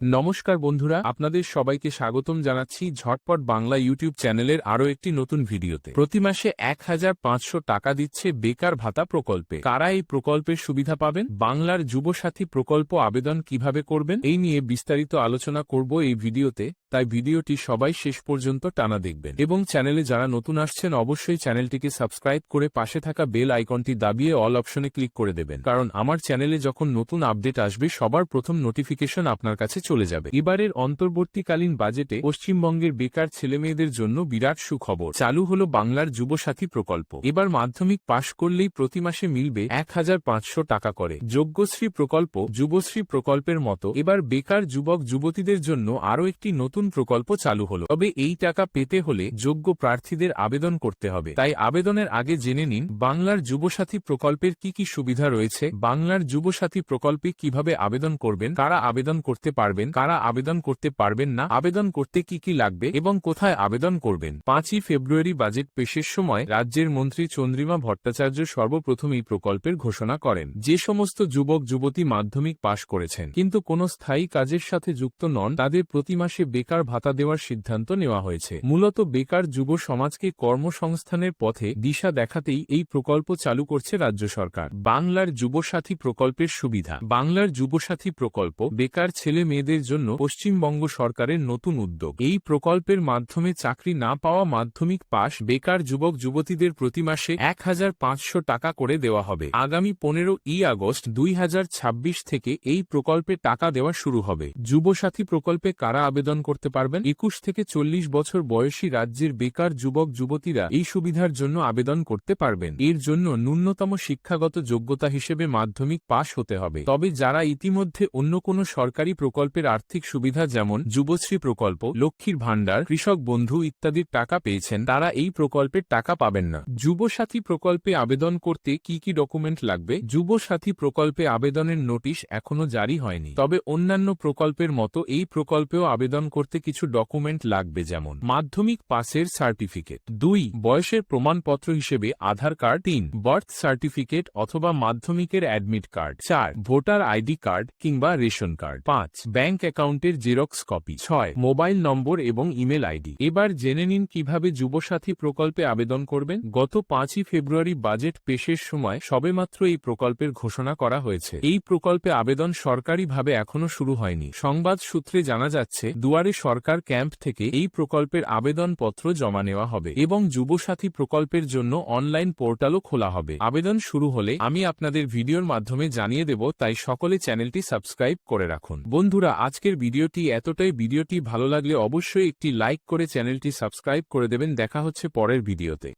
নমস্কার বন্ধুরা, আপনাদের সবাইকে স্বাগতম জানাচ্ছি ঝটপট বাংলা ইউটিউব চ্যানেলের আরও একটি নতুন ভিডিওতে। প্রতি মাসে এক হাজার পাঁচশো টাকা দিচ্ছে বেকার ভাতা প্রকল্পে। কারা এই প্রকল্পের সুবিধা পাবেন? বাংলার যুবসাথী প্রকল্প আবেদন কীভাবে করবেন? এই নিয়ে বিস্তারিত আলোচনা করব এই ভিডিওতে, তাই ভিডিওটি সবাই শেষ পর্যন্ত টানা দেখবেন। এবং চ্যানেলে যারা নতুন আসছেন, অবশ্যই চ্যানেলটিকে সাবস্ক্রাইব করে পাশে থাকা বেল আইকনটি দাবিয়ে অল অপশনে ক্লিক করে দেবেন। কারণ আমার চ্যানেলে যখন নতুন আপডেট আসবে, সবার প্রথম নোটিফিকেশন আপনার কাছে চলে যাবে। এবারের অন্তর্বর্তীকালীন বাজেটে পশ্চিমবঙ্গের বেকার ছেলেমেয়েদের জন্য বিরাট সুখবর। চালু হলো বাংলার যুবসাথী প্রকল্প। এবার মাধ্যমিক পাশ করলেই প্রতি মাসে মিলবে এক হাজার পাঁচশো টাকা করে। যোগ্যশ্রী প্রকল্প, যুবশ্রী প্রকল্পের মতো। এবার বেকার যুবক, যুবতীদের জন্য আরও একটি নতুন প্রকল্প চালু হলো। তবে এই টাকা পেতে হলে যোগ্য প্রার্থীদের আবেদন করতে হবে। তাই আবেদনের আগে জেনে নিন, বাংলার যুবসাথী প্রকল্পের কি কি সুবিধা রয়েছে, বাংলার যুবসাথী প্রকল্পে কীভাবে আবেদন করবেন, কারা আবেদন করতে পারবেন কারা আবেদন করতে পারবেন না, আবেদন করতে কি কি লাগবে এবং কোথায় আবেদন করবেন। পাঁচই ফেব্রুয়ারি বাজেট পেশের সময় রাজ্যের মন্ত্রী চন্দ্রিমা ভট্টাচার্য সর্বপ্রথম এই প্রকল্পের ঘোষণা করেন। যে সমস্ত যুবক, যুবতী মাধ্যমিক পাশ করেছেন, কিন্তু কোনো স্থায়ী কাজের সাথে যুক্ত নন, তাদের প্রতি মাসে বেকার ভাতা দেওয়ার সিদ্ধান্ত নেওয়া হয়েছে। মূলত বেকার যুব সমাজকে কর্মসংস্থানের পথে দিশা দেখাতেই এই প্রকল্প চালু করছে রাজ্য সরকার। বাংলার যুবসাথী প্রকল্পের সুবিধা। বাংলার যুবসাথী প্রকল্প, বেকার ছেলে মেয়েদের জন্য পশ্চিমবঙ্গ সরকারের নতুন উদ্যোগ। এই প্রকল্পের মাধ্যমে চাকরি না পাওয়া মাধ্যমিক পাশ বেকার যুবক যুবতীদের প্রতি মাসে এক হাজার পাঁচশো টাকা করে দেওয়া হবে। আগামী পনেরো ই আগস্ট দুই হাজার ছাব্বিশ থেকে এই প্রকল্পে টাকা দেওয়া শুরু হবে। যুবসাথী প্রকল্পে কারা আবেদন করতে পারবেন? একুশ থেকে চল্লিশ বছর বয়সী রাজ্যের বেকার যুবক যুবতীরা এই সুবিধার জন্য আবেদন করতে পারবেন। এর জন্য ন্যূনতম শিক্ষাগত যোগ্যতা হিসেবে মাধ্যমিক পাশ হতে হবে। তবে যারা ইতিমধ্যে অন্য কোনো সরকারি প্রকল্পের আর্থিক সুবিধা যেমন যুবশ্রী প্রকল্প, লক্ষ্মীর ভাণ্ডার, কৃষক বন্ধু ইত্যাদির টাকা পেয়েছেন, তারা এই প্রকল্পের টাকা পাবেন না। যুবসাথী প্রকল্পে আবেদন করতে কি কি ডকুমেন্ট লাগবে? যুবসাথী প্রকল্পে আবেদনের নোটিশ এখনও জারি হয়নি। তবে অন্যান্য প্রকল্পের মতো এই প্রকল্পেও আবেদন করতে কিছু ডকুমেন্ট লাগবে যেমন মাধ্যমিক পাসের সার্টিফিকেট, দুই বয়সের প্রমাণপত্র হিসেবে আধার কার্ড, তিন বার্থ সার্টিফিকেট অথবা মাধ্যমিকের অ্যাডমিট কার্ড, চার ভোটার আইডি কার্ড কিংবা রেশন কার্ড, পাঁচ ব্যাংক অ্যাকাউন্টের জেরক্স কপি। ছয়, মোবাইল নম্বর এবং ইমেল আইডি। এবার জেনে নিন কীভাবে যুবসাথী প্রকল্পে আবেদন করবেন। গত পাঁচই ফেব্রুয়ারি বাজেট পেশের সময় সবেমাত্র এই প্রকল্পের ঘোষণা করা হয়েছে। এই প্রকল্পে আবেদন সরকারিভাবে এখনও শুরু হয়নি। সংবাদ সূত্রে জানা যাচ্ছে, দুয়ারে সরকার ক্যাম্প থেকে এই প্রকল্পের আবেদনপত্র জমা নেওয়া হবে এবং যুবসাথী প্রকল্পের জন্য অনলাইন পোর্টালও খোলা হবে। আবেদন শুরু হলে আমি আপনাদের ভিডিওর মাধ্যমে জানিয়ে দেব, তাই সকলে চ্যানেলটি সাবস্ক্রাইব করে রাখুন। বন্ধুরা, আজকের ভিডিওটি এতটাই। ভিডিওটি ভালো লাগলে অবশ্যই একটি লাইক করে চ্যানেলটি সাবস্ক্রাইব করে দেবেন। দেখা হচ্ছে পরের ভিডিওতে।